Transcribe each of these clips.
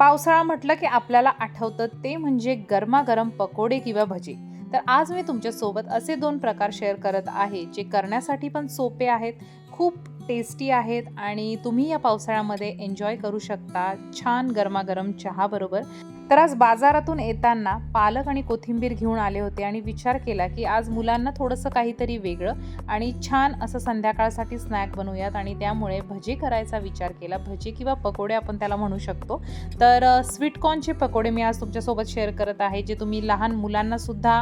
पावसाळा म्हटलं की आपल्याला आठवतं ते म्हणजे गरमागरम पकोडे किंवा भजी. तर आज मी तुमच्यासोबत असे दोन प्रकार शेअर करत आहे जे करण्यासाठी पण सोपे आहेत खूप टेस्टी आहेत आणि तुम्ही या पावसाळ्यामध्ये एन्जॉय करू शकता छान गरमागरम चहाबरोबर तर आज बाजारातून येताना पालक आणि कोथिंबीर घेऊन आले होते आणि विचार केला की आज मुलांना थोडंसं काहीतरी वेगळं आणि छान असं संध्याकाळसाठी स्नॅक बनवूयात आणि त्यामुळे भजी करायचा विचार केला. भजी किंवा पकोडे आपण त्याला म्हणू शकतो. तर स्वीटकॉर्नचे पकोडे मी आज तुमच्यासोबत शेअर करत आहे जे तुम्ही लहान मुलांनासुद्धा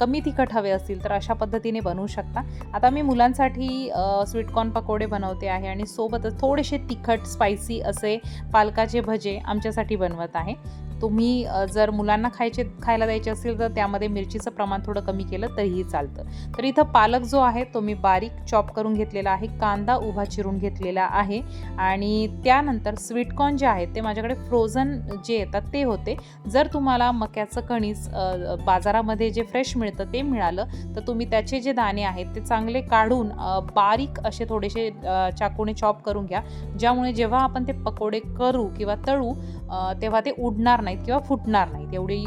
कमी तिखट हवे असतील तर अशा पद्धतीने बनवू शकता. आता मी मुलांसाठी स्वीटकॉर्न पकोडे बनवते आहे आणि सोबतच थोडेसे तिखट स्पायसी असे पालकाचे भजे आमच्यासाठी बनवत आहे. तुम्ही जर मुलांना खायचे खायला द्यायचे असेल तर त्यामध्ये मिरचीचं प्रमाण थोडं कमी केलं तरीही चालतं. तर इथं पालक जो आहे तो मी बारीक चॉप करून घेतलेला आहे कांदा उभा चिरून घेतलेला आहे आणि त्यानंतर स्वीटकॉर्न जे आहेत ते माझ्याकडे फ्रोझन जे येतात ते होते. जर तुम्हाला मक्याचं कणीस बाजारामध्ये जे फ्रेश मिळतं ते मिळालं तर तुम्ही त्याचे जे दाणे आहेत ते चांगले काढून बारीक असे थोडेसे चाकूने चॉप करून घ्या. ज्यामुळे जेव्हा आपण ते पकोडे करू किंवा तळू तेव्हा ते उडणार नाहीत किंवा फुटणार नाहीत. एवढी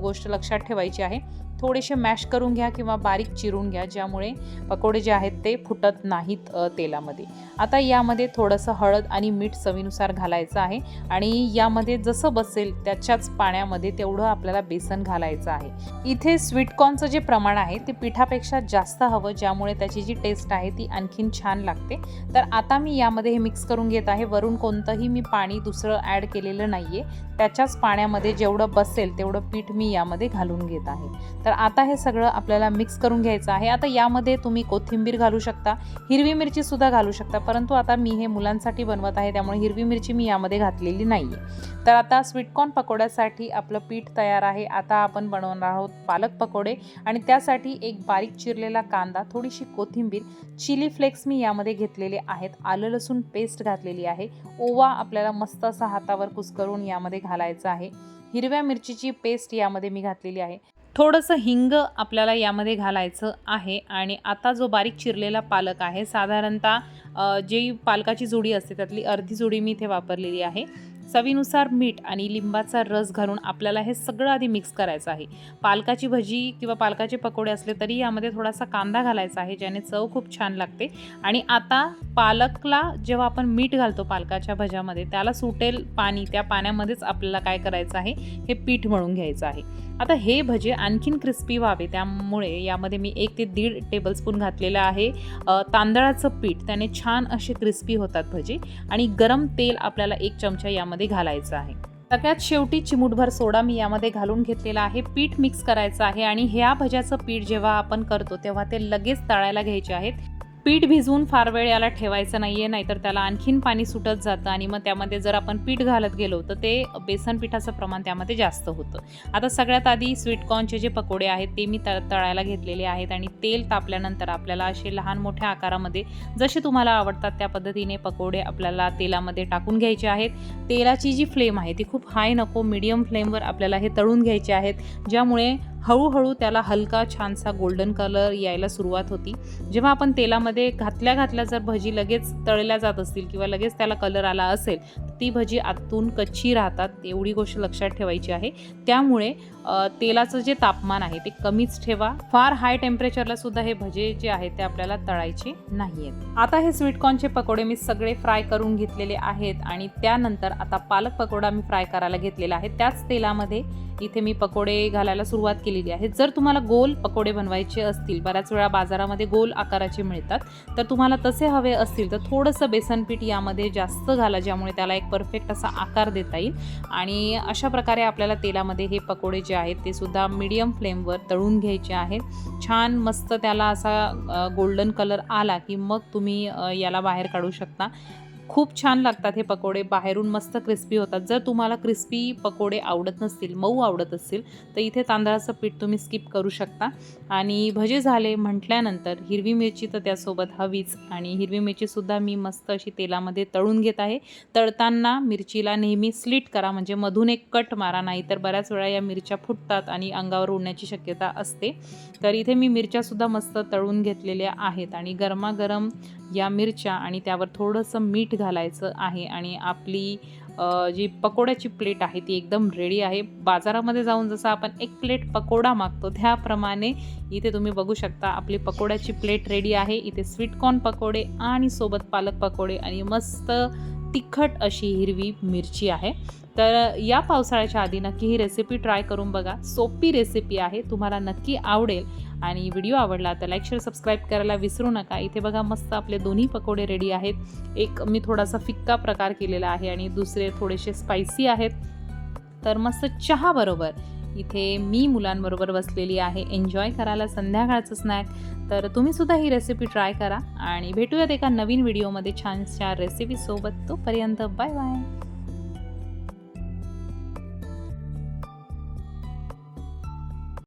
गोष्ट लक्षात ठेवायची आहे. थोडेसे मॅश करून घ्या किंवा बारीक चिरून घ्या ज्यामुळे पकोडे जे आहेत ते फुटत नाहीत तेलामध्ये. आता यामध्ये थोडंसं हळद आणि मीठ चवीनुसार घालायचं आहे आणि यामध्ये जसं बसेल त्याच्याच पाण्यामध्ये तेवढं आपल्याला बेसन घालायचं आहे. इथे स्वीटकॉर्नचं जे प्रमाण आहे ते पिठापेक्षा जास्त हवं ज्यामुळे त्याची जी टेस्ट आहे ती आणखीन छान लागते. तर आता मी यामध्ये हे मिक्स करून घेत आहे. वरून कोणतंही मी पाणी दुसरं ॲड केलेलं नाही आहे त्याच्याच पाण्यामध्ये जेवढं बसेल तेवढं पीठ मी यामध्ये घालून घेत आहे. तर आता हे सगळं आपल्याला मिक्स करून घ्यायचं आहे. आता यामध्ये तुम्ही कोथिंबीर घालू शकता हिरवी मिरचीसुद्धा घालू शकता परंतु आता मी हे मुलांसाठी बनवत आहे त्यामुळे हिरवी मिरची मी यामध्ये घातलेली नाही आहे तर आता स्वीटकॉर्न पकोड्यासाठी आपलं पीठ तयार आहे. आता आपण बनवणार आहोत पालक पकोडे आणि त्यासाठी एक बारीक चिरलेला कांदा थोडीशी कोथिंबीर चिली फ्लेक्स मी यामध्ये घेतलेले आहेत. आलं लसूण पेस्ट घातलेली आहे. ओवा आपल्याला मस्त असा हातावर कुस्करून यामध्ये घालायचा आहे. हिरव्या मिरचीची पेस्ट यामध्ये मी घातलेली आहे. थोडंसं हिंग आपल्याला यामध्ये घालायचं आहे आणि आता जो बारीक चिरलेला पालक आहे साधारणतः जी पालकाची जोडी असते त्यातली अर्धी जोडी मी इथे वापरलेली आहे. चवीनुसार मीठ आणि लिंबाचा रस घालून आपल्याला हे सगळं आधी मिक्स करायचं आहे. पालकाची भजी किंवा पालकाचे पकोडे असले तरी यामध्ये थोडासा कांदा घालायचा आहे ज्याने चव खूप छान लागते. आणि आता पालकला जेव्हा आपण मीठ घालतो पालकाच्या भज्यामध्ये त्याला सुटेल पाणी त्या पाण्यामध्येच आपल्याला काय करायचं आहे? हे पीठ मळून घ्यायचं आहे. आता हे भजे आणखीन क्रिस्पी व्हावे त्यामुळे यामध्ये मी एक ते दीड टेबलस्पून घातलेलं आहे. तांदळाचं पीठ त्याने छान असे क्रिस्पी होतात भजे. आणि गरम तेल आपल्याला एक चमचा यामध्ये घालायचं आहे. सगळ्यात शेवटी चिमूटभर सोडा मी यामध्ये घालून घेतलेला आहे. पीठ मिक्स करायचं आहे आणि ह्या भज्याचं पीठ जेव्हा आपण करतो तेव्हा ते लगेच तळायला घ्यायचे आहेत. पीठ भिजवून फार वेळ याला ठेवायचं नाही आहे नाहीतर त्याला आणखीन पाणी सुटत जातं आणि मग त्यामध्ये जर आपण पीठ घालत गेलो तर ते बेसन पिठाचं प्रमाण त्यामध्ये जास्त होतं. आता सगळ्यात आधी स्वीटकॉर्नचे जे पकोडे आहेत ते मी तळ तळायला घेतलेले आहेत आणि तेल तापल्यानंतर आपल्याला असे लहान मोठ्या आकारामध्ये जसे तुम्हाला आवडतात त्या पद्धतीने पकोडे आपल्याला तेलामध्ये टाकून घ्यायचे आहेत. तेलाची जी फ्लेम आहे ती खूप हाय नको मिडियम फ्लेमवर आपल्याला हे तळून घ्यायचे आहेत ज्यामुळे हळूहळू त्याला हलका छानसा गोल्डन कलर यायला सुरुवात होती. जेव्हा आपण तेलामध्ये घातल्या घातल्या जर भजी लगेच तळल्या जात असतील किंवा लगेच त्याला कलर आला असेल तर ती भजी आतून कच्ची राहतात एवढी गोष्ट लक्षात ठेवायची आहे. त्यामुळे तेलाचं जे तापमान आहे ते कमीच ठेवा. फार हाय टेम्परेचरला सुद्धा हे भजे जे आहेत ते आपल्याला तळायचे नाही आहेत आता हे स्वीटकॉर्नचे पकोडे मी सगळे फ्राय करून घेतलेले आहेत आणि त्यानंतर आता पालक पकोडा मी फ्राय करायला घेतलेला आहे. त्याच तेलामध्ये इथे मी पकोडे घालायला सुरुवात केली केलेली आहे. जर तुम्हाला गोल पकोडे बनवायचे असतील बऱ्याच वेळा बाजारामध्ये गोल आकाराचे मिळतात तर तुम्हाला तसे हवे असतील तर थोडंसं बेसनपीठ यामध्ये जास्त घाला ज्यामुळे त्याला एक परफेक्ट असा आकार देता येईल. आणि अशा प्रकारे आपल्याला तेलामध्ये हे पकोडे जे आहेत ते सुद्धा मीडियम फ्लेमवर तळून घ्यायचे आहेत छान मस्त त्याला असा गोल्डन कलर आला की मग तुम्ही याला बाहेर काढू शकता. खूप छान लागतात हे पकोडे. बाहेरून मस्त क्रिस्पी होतात. जर तुम्हाला क्रिस्पी पकोडे आवडत नसतील मऊ आवडत असतील तर इथे तांदळाचं पीठ तुम्ही स्किप करू शकता. आणि भजे झाले म्हटल्यानंतर हिरवी मिरची तर त्यासोबत हवीच. आणि हिरवी मिरचीसुद्धा मी मस्त अशी तेलामध्ये तळून घेत आहे. तळताना मिरचीला नेहमी स्लिट करा. म्हणजे मधून एक कट मारा. नाही तर बऱ्याच वेळा या मिरच्या फुटतात आणि अंगावर उडण्याची शक्यता असते. तर इथे मी मिरच्यासुद्धा मस्त तळून घेतलेल्या आहेत. आणि गरमागरम या मिरच्या आणि त्यावर थोडंसं मीठ घालायचं आहे आणि आपली जी पकोड्याची प्लेट आहे ती एकदम रेडी आहे. बाजारामध्ये जाऊन जसं आपण एक प्लेट पकोडा मागतो त्याप्रमाणे इथे तुम्ही बघू शकता आपली पकोड्याची प्लेट रेडी आहे. इथे स्वीटकॉर्न पकोडे आणि सोबत पालक पकोडे आणि मस्त तिखट अशी हिरवी मिरची आहे. तर या पावसाळ्याच्या आधी नक्की ही रेसिपी ट्राय करून बघा. सोपी रेसिपी आहे तुम्हाला नक्की आवडेल. आणि व्हिडिओ आवडला तर लाईक शेअर सबस्क्राईब करायला विसरू नका. इथे बघा मस्त आपले दोन्ही पकोडे रेडी आहेत. एक मी थोडासा फिक्का प्रकार केलेला आहे आणि दुसरे थोडेसे स्पायसी आहेत. तर मस्त चहा बरोबर. इथे मी मुलांबरोबर बसलेली आहे. एन्जॉय करायला संध्याकाळचं स्नॅक तर तुम्ही सुद्धा ही रेसिपी ट्राय करा आणि भेटूयात एका नवीन व्हिडिओमध्ये छानशा रेसिपीसोबत तोपर्यंत बाय बाय